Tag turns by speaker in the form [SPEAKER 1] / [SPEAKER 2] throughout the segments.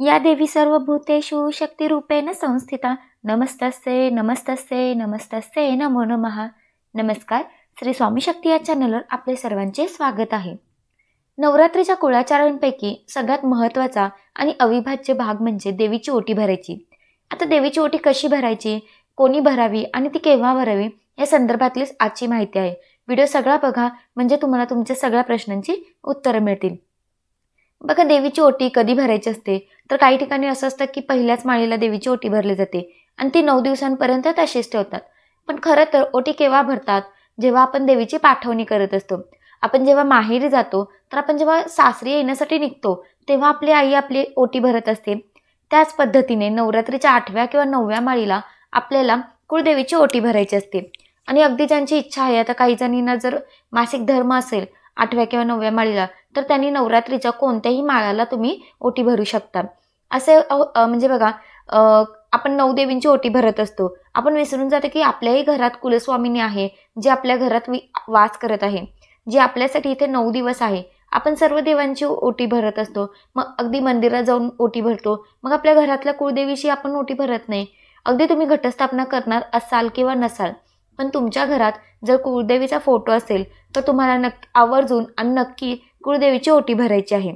[SPEAKER 1] या देवी सर्व भूतेषु शक्तिरूपेण संस्थिता. नमस्तस्ते नमस्तस्ते नमस्तस्ते नमो नमः. नमस्कार श्री स्वामी शक्ती या चॅनलवर आपले सर्वांचे स्वागत आहे. नवरात्रीच्या कुळाचारांपैकी सगळ्यात महत्त्वाचा आणि अविभाज्य भाग म्हणजे देवीची ओटी भरायची. आता देवीची ओटी कशी भरायची कोणी भरावी आणि ती केव्हा भरावी या संदर्भातलीच आजची माहिती आहे. व्हिडिओ सगळा बघा म्हणजे तुम्हाला तुमच्या सगळ्या प्रश्नांची उत्तरं मिळतील. बघा देवीची ओटी कधी भरायची असते? तर काही ठिकाणी असं असतं की पहिल्याच माळीला देवीची ओटी भरली जाते आणि ती नऊ दिवसांपर्यंत तशीच ठेवतात. पण खरं तर ओटी केव्हा भरतात? जेव्हा आपण देवीची पाठवणी करत असतो. आपण जेव्हा माहेरी जातो तर आपण जेव्हा सासरी येण्यासाठी निघतो तेव्हा आपली आई आपली ओटी भरत असते. त्याच पद्धतीने नवरात्रीच्या आठव्या किंवा नवव्या माळीला आपल्याला कुळदेवीची ओटी भरायची असते. आणि अगदी ज्यांची इच्छा आहे आता काही जणींना जर मासिक धर्म असेल आठव्या किंवा नवव्या माळीला तर त्यांनी नवरात्रीच्या कोणत्याही माळाला तुम्ही ओटी भरू शकता. असे म्हणजे बघा आपण नऊ देवींची ओटी भरत असतो. आपण विसरून जातो की आपल्याही घरात कुलस्वामिनी आहे जे आपल्या घरात वि वास करत आहे जे आपल्यासाठी इथे नऊ दिवस आहे. आपण सर्व देवांची ओटी भरत असतो. मग अगदी मंदिरात जाऊन ओटी भरतो. मग आपल्या घरातल्या कुळदेवीशी आपण ओटी भरत नाही. अगदी तुम्ही घटस्थापना करणार असाल किंवा नसाल पण तुमच्या घरात जर कुळदेवीचा फोटो असेल तर तुम्हाला नक् आवर्जून आणि नक्की कुळदेवीची ओटी भरायची आहे.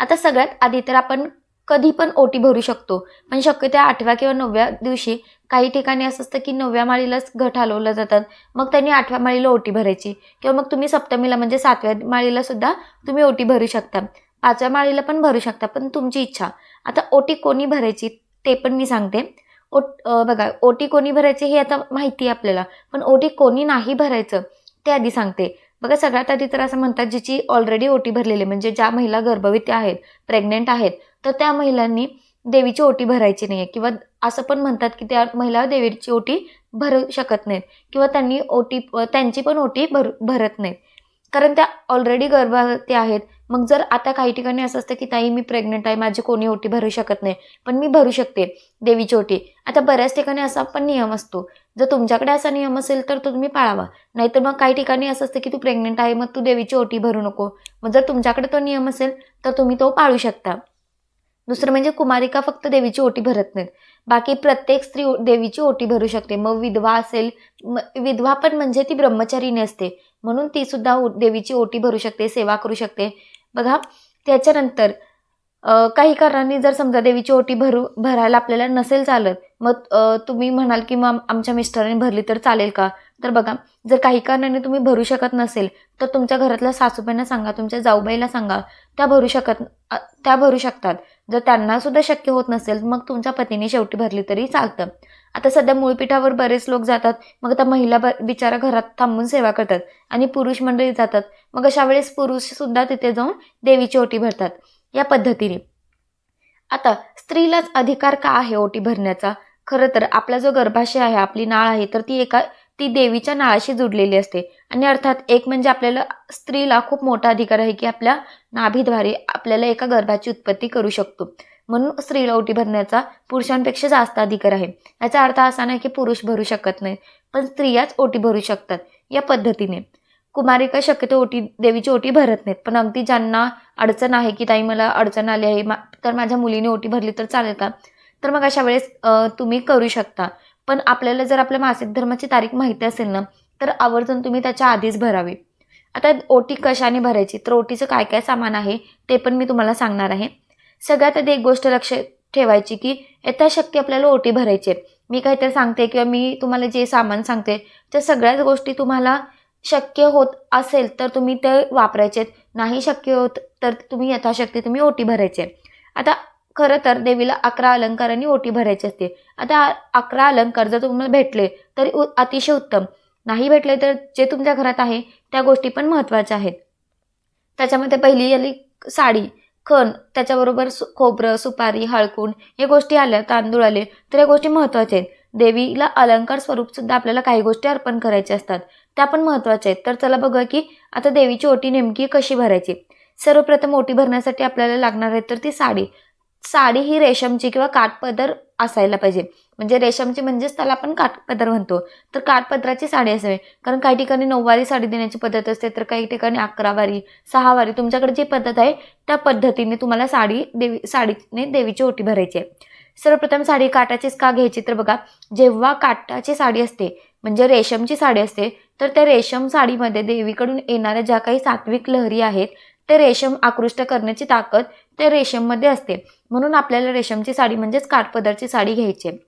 [SPEAKER 1] आता सगळ्यात आधी तर आपण कधी पण ओटी भरू शकतो पण शक्यतो आठव्या किंवा नवव्या दिवशी काही ठिकाणी असं असतं की नवव्या माळीलाच घट हलवलं जातात मग त्यांनी आठव्या माळीला ओटी भरायची किंवा मग तुम्ही सप्तमीला म्हणजे सातव्या माळीला सुद्धा तुम्ही ओटी भरू शकता. पाचव्या माळीला पण भरू शकता पण तुमची इच्छा. आता ओटी कोणी भरायची ते पण मी सांगते. ओट बघा बघा ओटी कोणी भरायची हे आता माहिती आहे आपल्याला पण ओटी कोणी नाही भरायचं ते आधी सांगते. बघा सगळ्यात आधी तर असं म्हणतात जिची ऑलरेडी ओटी भरलेली आहे, म्हणजे ज्या महिला गर्भवती आहेत प्रेग्नेंट आहेत तर त्या महिलांनी देवीची ओटी भरायची नाही आहे किंवा असं पण म्हणतात की त्या महिला देवीची ओटी भरू शकत नाहीत किंवा त्यांनी ओटी त्यांची पण ओटी भर भरत नाहीत. कारण त्या ऑलरेडी गर्भवती आहेत मग जर आता काही ठिकाणी असं असतं की ताई मी प्रेग्नेंट आहे माझी कोणी ओटी भरू शकत नाही पण मी भरू शकते देवीची ओटी. आता बऱ्याच ठिकाणी असा पण नियम असतो. जर तुमच्याकडे असा नियम असेल तर तो तुम्ही पाळावा. नाहीतर मग काही ठिकाणी असं असतं की तू प्रेग्नेंट आहे मग तू देवीची ओटी भरू नको. मग जर तुमच्याकडे तो नियम असेल तर तुम्ही तो पाळू शकता. दुसरं म्हणजे कुमारिका फक्त देवीची ओटी भरत नाहीत. बाकी प्रत्येक स्त्री देवीची ओटी भरू शकते. मग विधवा असेल विधवा पण म्हणजे ती ब्रह्मचारीने असते. म्हणून ती सुद्धा देवीची ओटी भरू शकते सेवा करू शकते. बघा त्याच्यानंतर काही कारणांनी जर समजा देवीची ओटी भरू भरायला आपल्याला नसेल चालत मग तुम्ही म्हणाल की मग आमच्या मिस्टरांनी भरली तर चालेल का? तर बघा जर काही कारणाने तुम्ही भरू शकत नसेल तर तुमच्या घरातल्या सासूबाईंना सांगा तुमच्या जाऊबाईला सांगा. त्या भरू शकत त्या भरू शकतात. जर त्यांना सुद्धा शक्य होत नसेल मग तुमच्या पतीने शेवटी भरली तरी चालतं. आता सध्या मूळपीठावर बरेच लोक जातात मग आता महिला ब बिचारा घरात थांबून सेवा करतात आणि पुरुष मंडळी जातात. मग अशा वेळेस पुरुष सुद्धा तिथे जाऊन देवीची ओटी भरतात या पद्धतीने. आता स्त्रीलाच अधिकार का आहे ओटी भरण्याचा? खरं तर आपला जो गर्भाशय आहे आपली नाळ आहे तर ती एका ती देवीच्या नाळाशी जुडलेली असते. आणि अर्थात एक म्हणजे आपल्याला स्त्रीला खूप मोठा अधिकार आहे की आपल्या नाभीद्वारे आपल्याला एका गर्भाची उत्पत्ती करू शकतो. म्हणून स्त्रीला ओटी भरण्याचा पुरुषांपेक्षा जास्त अधिकार आहे. याचा अर्थ असा नाही की पुरुष भरू शकत नाही पण स्त्रियाच ओटी भरू शकतात या पद्धतीने. कुमारिका शक्यतो ओटी देवीची ओटी भरत नाहीत पण अगदी ज्यांना अडचण आहे की ताई मला अडचण आली आहे मा तर माझ्या मुलीने ओटी भरली तर चालेल का? तर मग अशा वेळेस तुम्ही करू शकता. पण आपल्याला जर आपल्या मासिक धर्माची तारीख माहिती असेल ना तर आवर्जून तुम्ही त्याच्या आधीच भरावी. आता ओटी कशाने भरायची? तर ओटीचं काय काय सामान आहे ते पण मी तुम्हाला सांगणार आहे. सगळ्यात आधी एक गोष्ट लक्ष ठेवायची की यथाशक्ती आपल्याला ओटी भरायची आहे. मी काहीतरी सांगते किंवा मी तुम्हाला जे सामान सांगते त्या सगळ्याच गोष्टी तुम्हाला शक्य होत असेल तर तुम्ही ते वापरायचे नाही शक्य होत तर तुम्ही यथाशक्ती तुम्ही ओटी भरायचे आता खरं तर देवीला अकरा अलंकारांनी ओटी भरायची असते. आता अकरा अलंकार जर तुम्हाला भेटले तरी उ- अतिशय उत्तम. नाही भेटले तर जे तुमच्या घरात आहे त्या गोष्टी पण महत्त्वाच्या आहेत. त्याच्यामध्ये पहिली आली साडी खण त्याच्याबरोबर सु खोबरं सुपारी हळकूण या गोष्टी आल्या तांदूळ आले तर या गोष्टी महत्त्वाच्या आहेत. देवीला अलंकार स्वरूपसुद्धा आपल्याला काही गोष्टी अर्पण करायच्या असतात त्या पण महत्त्वाच्या आहेत. तर चला बघा की आता देवीची ओटी नेमकी कशी भरायची? सर्वप्रथम ओटी भरण्यासाठी आपल्याला लागणार आहे तर ती साडी. साडी ही रेशमची किंवा काठपदर असायला पाहिजे. म्हणजे रेशमची म्हणजेच त्याला आपण काठपदर म्हणतो. तर काठपदराची साडी असावी. कारण काही ठिकाणी नऊवारी साडी देण्याची पद्धत असते तर काही ठिकाणी अकरावारी सहावारी तुमच्याकडे जी पद्धत आहे त्या पद्धतीने तुम्हाला साडी देवी साडीने देवीची ओटी भरायची आहे. सर्वप्रथम साडी काटाचीच का घ्यायची तर बघा जेव्हा काटाची साडी असते म्हणजे रेशमची साडी असते तर त्या रेशम साडीमध्ये देवीकडून येणाऱ्या ज्या काही सात्विक लहरी आहेत ते रेशम आकृष्ट करण्याची ताकद ते रेशममध्ये असते. म्हणून आपल्याला रेशमची साडी म्हणजेच काठपदरची साडी घ्यायची आहे.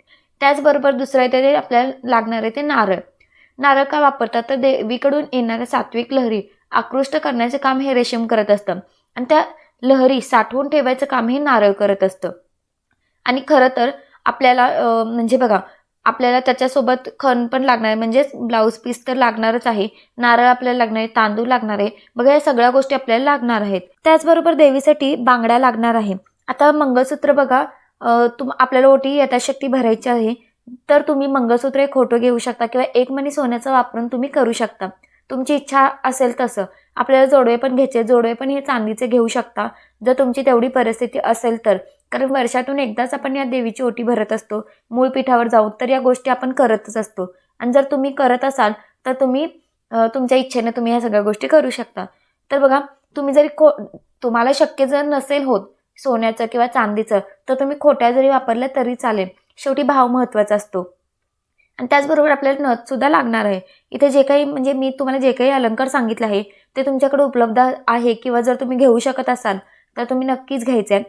[SPEAKER 1] त्याचबरोबर दुसरं येते ते आपल्याला लागणार आहे ते नारळ. नारळ का वापरतात? तर देवीकडून येणाऱ्या सात्विक लहरी आकृष्ट करण्याचे काम हे रेशम करत असतं. आणि त्या लहरी साठवून ठेवायचं काम हे नारळ करत असतं. आणि खरं तर आपल्याला म्हणजे बघा आपल्याला त्याच्यासोबत खण पण लागणार आहे. म्हणजेच ब्लाऊज पीस तर लागणारच आहे. नारळ आपल्याला लागणार आहे तांदूळ लागणार आहे. बघा या सगळ्या गोष्टी आपल्याला लागणार आहेत. त्याचबरोबर देवीसाठी बांगड्या लागणार आहे. आता मंगळसूत्र बघा तुम आपल्याला ओटी यथाशक्ती भरायची आहे. तर तुम्ही मंगळसूत्र एक खोटं घेऊ शकता किंवा एक मणी सोन्याचं वापरून तुम्ही करू शकता. तुमची इच्छा असेल तसं. आपल्याला जोडवे पण घ्यायचे जोडवे पण हे चांदीचे घेऊ शकता. जर तुमची तेवढी परिस्थिती असेल तर. कारण वर्षातून एकदाच आपण या देवीची ओटी भरत असतो. मूळ पीठावर जाऊन तर या गोष्टी आपण करतच असतो. आणि जर तुम्ही करत असाल तर तुम्ही तुमच्या इच्छेने तुम्ही ह्या सगळ्या गोष्टी करू शकता. तर बघा तुम्ही जरी खो तुम्हाला शक्य जर नसेल होत सोन्याचं किंवा चांदीचं तर तुम्ही खोट्या जरी वापरल्या तरी चालेल. शेवटी भाव महत्त्वाचा असतो. आणि त्याचबरोबर आपल्याला नथसुद्धा लागणार आहे. इथे जे काही म्हणजे मी तुम्हाला जे काही अलंकार सांगितलं आहे ते तुमच्याकडे उपलब्ध आहे किंवा जर तुम्ही घेऊ शकत असाल तर तुम्ही नक्कीच घ्यायचं आहे.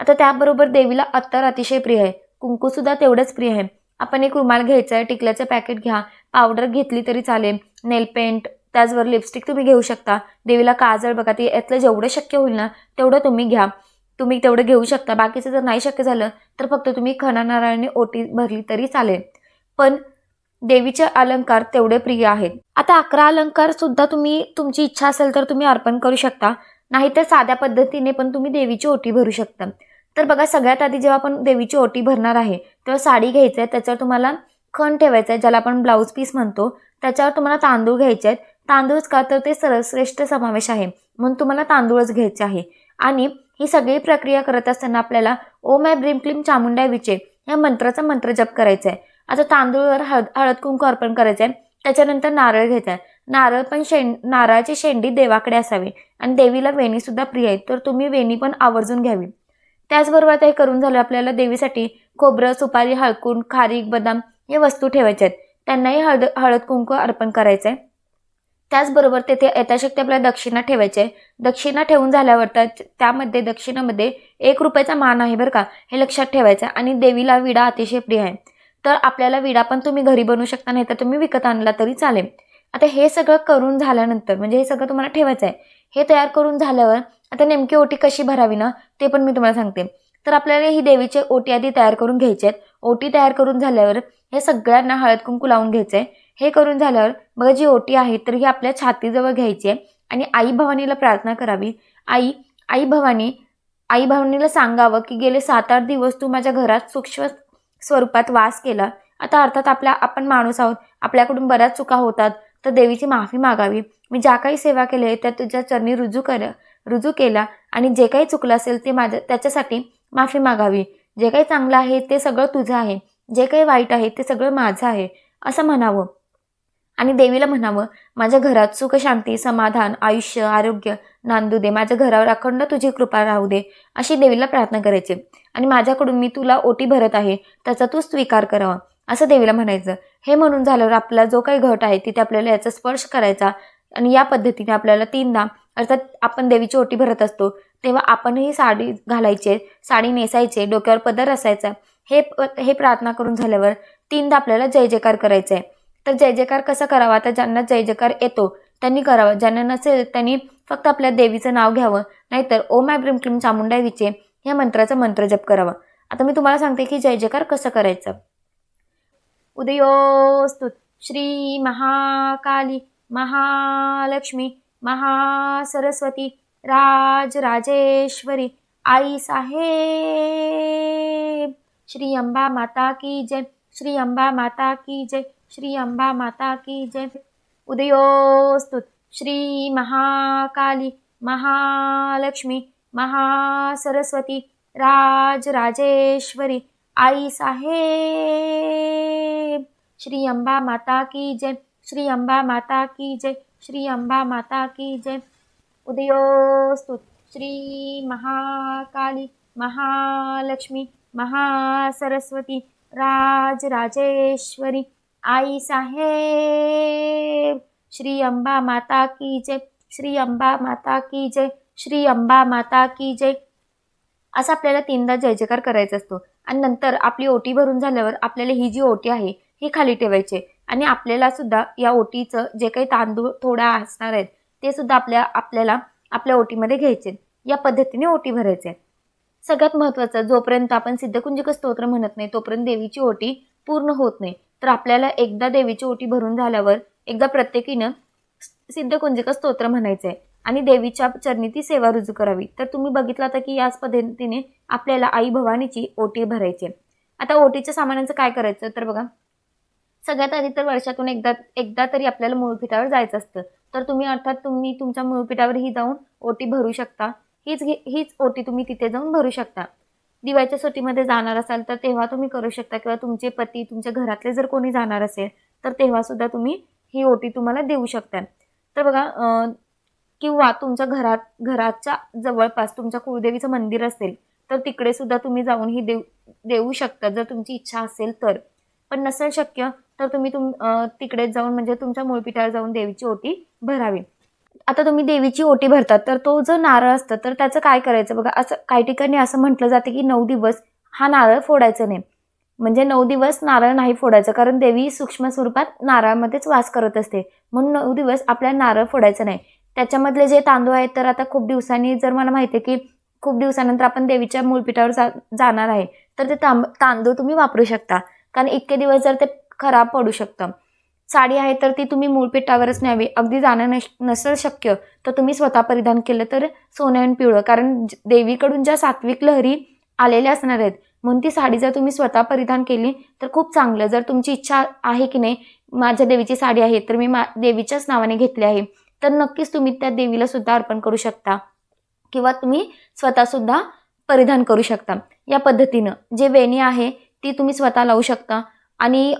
[SPEAKER 1] आता त्याबरोबर देवीला अत्तर अतिशय प्रिय आहे. कुंकूसुद्धा तेवढंच प्रिय आहे. आपण एक रुमाल घ्यायचा आहे टिकल्याचं पॅकेट घ्या. पावडर घेतली तरी चालेल. नेल पेंट त्याचबरोबर लिपस्टिक तुम्ही घेऊ शकता. देवीला काजळ बघा ती यातलं जेवढं शक्य होईल ना तेवढं तुम्ही घ्या. तुम्ही तेवढं घेऊ शकता. बाकीचं जर नाही शक्य झालं तर फक्त तुम्ही खणा ओटी भरली तरी चालेल. पण देवीचे अलंकार तेवढे प्रिय आहेत. आता अकरा अलंकार सुद्धा तुम्ही तुमची इच्छा असेल तर तुम्ही अर्पण करू शकता. नाहीतर साध्या पद्धतीने पण तुम्ही देवीची ओटी भरू शकता. तर बघा सगळ्यात आधी जेव्हा आपण देवीची ओटी भरणार आहे तेव्हा साडी घ्यायचं आहे त्याच्यावर तुम्हाला खण ठेवायचं आहे ज्याला आपण ब्लाऊज पीस म्हणतो. त्याच्यावर तुम्हाला तांदूळ घ्यायचे आहेत तांदूळच का तर ते सर्वश्रेष्ठ समावेश आहे. म्हणून तुम्हाला तांदूळच घ्यायचे आहे. आणि ही सगळी प्रक्रिया करत असताना आपल्याला ओम आय ब्रीम क्लीम चामुंडा विचे या मंत्राचा मंत्र जप करायचा आहे आता तांदूळवर हळद हळद कुंकू अर्पण करायचं आहे त्याच्यानंतर नारळ घ्यायचा आहे नारळ पण शेंड नारळाची शेंडी देवाकडे असावी. आणि देवीला वेणीसुद्धा प्रिय आहे. तर तुम्ही वेणी पण आवर्जून घ्यावी. त्याचबरोबर आता हे करून झालं आपल्याला देवीसाठी खोबरं सुपारी हळकून खारीक बदाम या वस्तू ठेवायच्या आहेत. त्यांनाही हळद हळद कुंकू अर्पण करायचं आहे. त्याचबरोबर तेथे यथाशक्ती आपल्याला दक्षिणा ठेवायची आहे. दक्षिणा ठेवून झाल्यावर त्यामध्ये दक्षिणामध्ये एक रुपयाचा मान आहे बरं का हे लक्षात ठेवायचं आहे. आणि देवीला विडा अतिशय प्रिय आहे. तर आपल्याला विडा पण तुम्ही घरी बनवू शकता नाही तर तुम्ही विकत आणला तरी चालेल. आता हे सगळं करून झाल्यानंतर म्हणजे हे सगळं तुम्हाला ठेवायचं आहे हे तयार करून झाल्यावर आता नेमकी ओटी कशी भरावी ना ते पण मी तुम्हाला सांगते. तर आपल्याला ही देवीचे ओटी आधी तयार करून घ्यायचे आहेत. ओटी तयार करून झाल्यावर हे सगळ्यांना हळद कुंकू लावून घ्यायचं आहे. हे करून झाल्यावर बघा जी ओटी आहे तर ही आपल्या छातीजवळ घ्यायची आहे आणि आई भवानीला प्रार्थना करावी. आई आई भवानी आई भवानीला सांगावं की गेले सात आठ दिवस तू माझ्या घरात सूक्ष्म स्वरूपात वास केला. आता अर्थात आपल्या आपण माणूस आहोत. आपल्याकडून बऱ्याच चुका होतात. तर देवीची माफी मागावी. मी ज्या काही सेवा केल्या त्या तुझ्या चरणी रुजू कर रुजू केला आणि जे काही चुकलं असेल ते माझ्या त्याच्यासाठी माफी मागावी. जे काही चांगलं आहे ते सगळं तुझं आहे. जे काही वाईट आहे ते सगळं माझं आहे. असं म्हणावं. आणि देवीला म्हणावं माझ्या घरात सुख शांती समाधान आयुष्य आरोग्य नांदू दे माझ्या घरावर अखंड तुझी कृपा राहू दे. अशी देवीला प्रार्थना करायची. आणि माझ्याकडून मी तुला ओटी भरत आहे त्याचा तू स्वीकार करावा. असं देवीला म्हणायचं. हे म्हणून झाल्यावर आपला जो काही घट आहे तिथे आपल्याला याचा स्पर्श करायचा आणि या पद्धतीने आपल्याला तीनदा अर्थात आपण देवीची ओटी भरत असतो तेव्हा आपणही साडी घालायचे साडी नेसायचे डोक्यावर पदर असायचा. हे हे प्रार्थना करून झाल्यावर तीनदा आपल्याला जय जयकार करायचा आहे तर जय जयकार कसा करावा? तर ज्यांना जय जयकार येतो त्यांनी करावा. ज्यांना नसेल त्यांनी फक्त आपल्या देवीचं नाव घ्यावं. नाहीतर ओम आय ब्रिम क्लिम चामुंडा विचे या मंत्राचा मंत्र जप करावा. आता मी तुम्हाला सांगते की जय जयकार कसं करायचं. उदयोस्तु श्री महाकाली महालक्ष्मी महासरस्वती राजराजेश्वरी आई साहेब. श्री अंबा माता की जय श्री अंबा माता की जय श्री अंबा माता की जय. उदयोस्तु श्री महाकाली महालक्ष्मी महासरस्वती राजराजेश्वरी आई साहेब श्री अंबा माता की जय श्री अंबा माता की जय श्री अंबा माता की जय। उदयोस्तु श्री महाकाली महालक्ष्मी महासरस्वती राज राजेश्वरी। आई साहेब श्री अंबा माता की जय श्री अंबा माता की जय श्री अंबा माता की जय। असं आपल्याला तीनदा जय जयकार करायचा असतो. आणि नंतर आपली ओटी भरून झाल्यावर आपल्याला ही जी ओटी आहे ही खाली ठेवायची. आणि आपल्याला सुद्धा या ओटीचं जे काही तांदूळ थोडा असणार आहेत ते सुद्धा आपल्या आपल्याला आपल्या ओटीमध्ये घ्यायचे. या पद्धतीने ओटी भरायचे. सगळ्यात महत्त्वाचं जोपर्यंत आपण सिद्धकुंजिक स्तोत्र म्हणत नाही तोपर्यंत देवीची ओटी पूर्ण होत नाही. तर आपल्याला एकदा देवीची ओटी भरून झाल्यावर एकदा प्रत्येकीनं सिद्धकुंजिक स्तोत्र म्हणायचं आहे आणि देवीच्या चरणी ती सेवा रुजू करावी. तर तुम्ही बघितलं होतं की याच पद्धतीने आपल्याला आई भवानीची ओटी भरायची आहे. आता ओटीच्या सामानांचं काय करायचं? तर बघा सगळ्यात आधी तर वर्षातून एकदा एकदा तरी आपल्याला मूळपीठावर जायचं असतं. तर तुम्ही अर्थात तुम्ही तुमच्या मूळपीठावरही जाऊन ओटी भरू शकता. हीच हीच ओटी तुम्ही तिथे जाऊन भरू शकता. दिवाळीच्या सुट्टीमध्ये जाणार असाल तर तेव्हा तुम्ही करू शकता किंवा तुमचे पती तुमच्या घरातले जर कोणी जाणार असेल तर तेव्हासुद्धा तुम्ही ही ओटी तुम्हाला देऊ शकता. तर बघा किंवा तुमच्या घरात घराच्या जवळपास तुमच्या कुळदेवीचं मंदिर असेल तर तिकडे सुद्धा तुम्ही जाऊन ही देऊ देऊ शकता जर तुमची इच्छा असेल तर. पण नसेल शक्य तर तुम्ही तुम तिकडे जाऊन म्हणजे तुमच्या मूळपीठावर जाऊन देवीची ओटी भरावी. आता तुम्ही देवीची ओटी भरतात तर तो जो नारळ असतं तर त्याचं काय करायचं बघा? असं काही ठिकाणी असं म्हटलं जातं की नऊ दिवस हा नारळ फोडायचा नाही. म्हणजे नऊ दिवस नारळ नाही फोडायचं कारण देवी सूक्ष्म स्वरूपात नारळामध्येच वास करत असते. म्हणून नऊ दिवस आपल्याला नारळ फोडायचं नाही. त्याच्यामधले जे तांदूळ आहेत तर आता खूप दिवसांनी जर मला माहिती आहे की खूप दिवसानंतर आपण देवीच्या मूळपीठावर जा जाणार आहे तर ते तांब तांदूळ तुम्ही वापरू शकता. कारण इतके दिवस जर ते खराब पडू शकतं. साडी आहे तर ती तुम्ही मूळपीठावरच न्यावी. अगदी जाणं नस नसेल शक्य तर तुम्ही स्वतः परिधान केलं तर सोनं आणि पिवळं. कारण ज- देवीकडून ज्या सात्विक लहरी आलेल्या असणार आहेत म्हणून ती साडी जर तुम्ही स्वतः परिधान केली तर खूप चांगलं. जर तुमची इच्छा आहे की नाही माझ्या देवीची साडी आहे तर मी मा देवीच्याच नावाने घेतली आहे. तर नक्कीच तुम्ही त्या देवीला सुद्धा अर्पण करू शकता. किंवा तुम्ही स्वतःसुद्धा परिधान करू शकता. या पद्धतीनं जे वेणी आहे ती तुम्ही स्वतः लावू शकता. आणि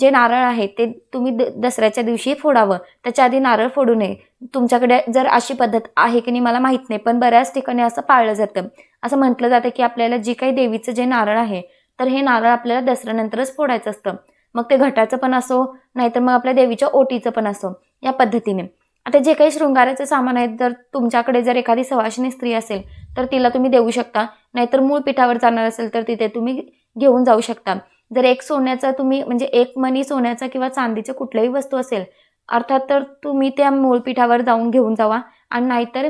[SPEAKER 1] जे नारळ आहे ते तुम्ही द दसऱ्याच्या दिवशी फोडावं. त्याच्या आधी नारळ फोडू नये. तुमच्याकडे जर अशी पद्धत आहे की नाही मला माहीत नाही पण बऱ्याच ठिकाणी असं पाळलं जातं. असं म्हटलं जातं की आपल्याला जी काही देवीचं जे नारळ आहे तर हे नारळ आपल्याला दसऱ्यानंतरच फोडायचं असतं. मग ते घटाचं पण असो नाहीतर मग आपल्या देवीच्या ओटीचं पण असो. या पद्धतीने. आता जे काही शृंगाराचे सामान आहेत जर तुमच्याकडे जर एखादी सवाशिनी स्त्री असेल तर तिला तुम्ही देऊ शकता. नाहीतर मूळ पिठावर जाणार असेल तर तिथे तुम्ही घेऊन जाऊ शकता. जर एक सोन्याचा तुम्ही म्हणजे एक मनी सोन्याचा किंवा चांदीचे कुठल्याही वस्तू असेल अर्थात तर तुम्ही त्या मूळ पिठावर जाऊन घेऊन जावा. आणि नाहीतर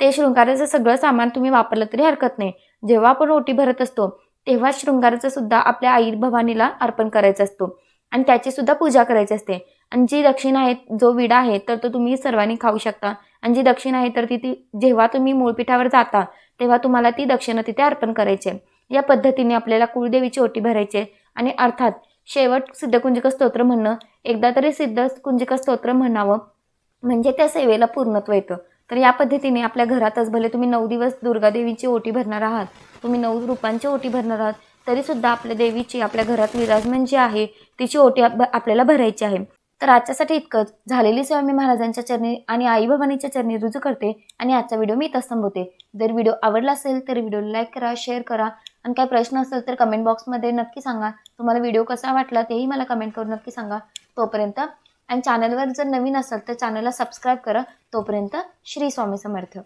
[SPEAKER 1] ते शृंगाराचं सगळं सामान तुम्ही वापरलं तरी हरकत नाही. जेव्हा आपण ओटी भरत असतो तेव्हा शृंगाराचं सुद्धा आपल्या आई भवानीला अर्पण करायचं असतो. आणि त्याची सुद्धा पूजा करायची असते. आणि जी दक्षिणा आहे जो विडा आहे तर तो तुम्ही सर्वांनी खाऊ शकता. आणि जी दक्षिणा आहे तर ती ती जेव्हा तुम्ही मूळपीठावर जाता तेव्हा तुम्हाला ती दक्षिणा तिथे अर्पण करायची आहे. या पद्धतीने आपल्याला कुळदेवीची ओटी भरायची आणि अर्थात शेवट सिद्धकुंजिक स्तोत्र म्हणणं एकदा तरी सिद्ध कुंजिक स्तोत्र म्हणावं म्हणजे त्या सेवेला पूर्णत्व येतं. तर या पद्धतीने आपल्या घरातच भले तुम्ही नऊ दिवस दुर्गादेवीची ओटी भरणार आहात तुम्ही नऊ रूपांची ओटी भरणार आहात तरीसुद्धा आपल्या देवीची आपल्या घरात विराजमान जी आहे तिची ओटी आप- आपल्याला भरायची आहे. तर आजच्यासाठी इतकंच. झालेली सेवा मी महाराजांच्या चरणी आणि आई भवानीच्या चरणी रुजू करते आणि आजचा व्हिडिओ मी इथंच थांबवते. जर व्हिडिओ आवडला असेल तर व्हिडिओ लाईक करा शेअर करा आणि काय प्रश्न असेल तर कमेंट बॉक्समध्ये नक्की सांगा. तुम्हाला व्हिडिओ कसा वाटला तेही मला कमेंट करून नक्की सांगा. तोपर्यंत आणि चॅनलवर जर नवीन असाल तर चॅनलला सबस्क्राईब करा. तोपर्यंत श्री स्वामी समर्थ.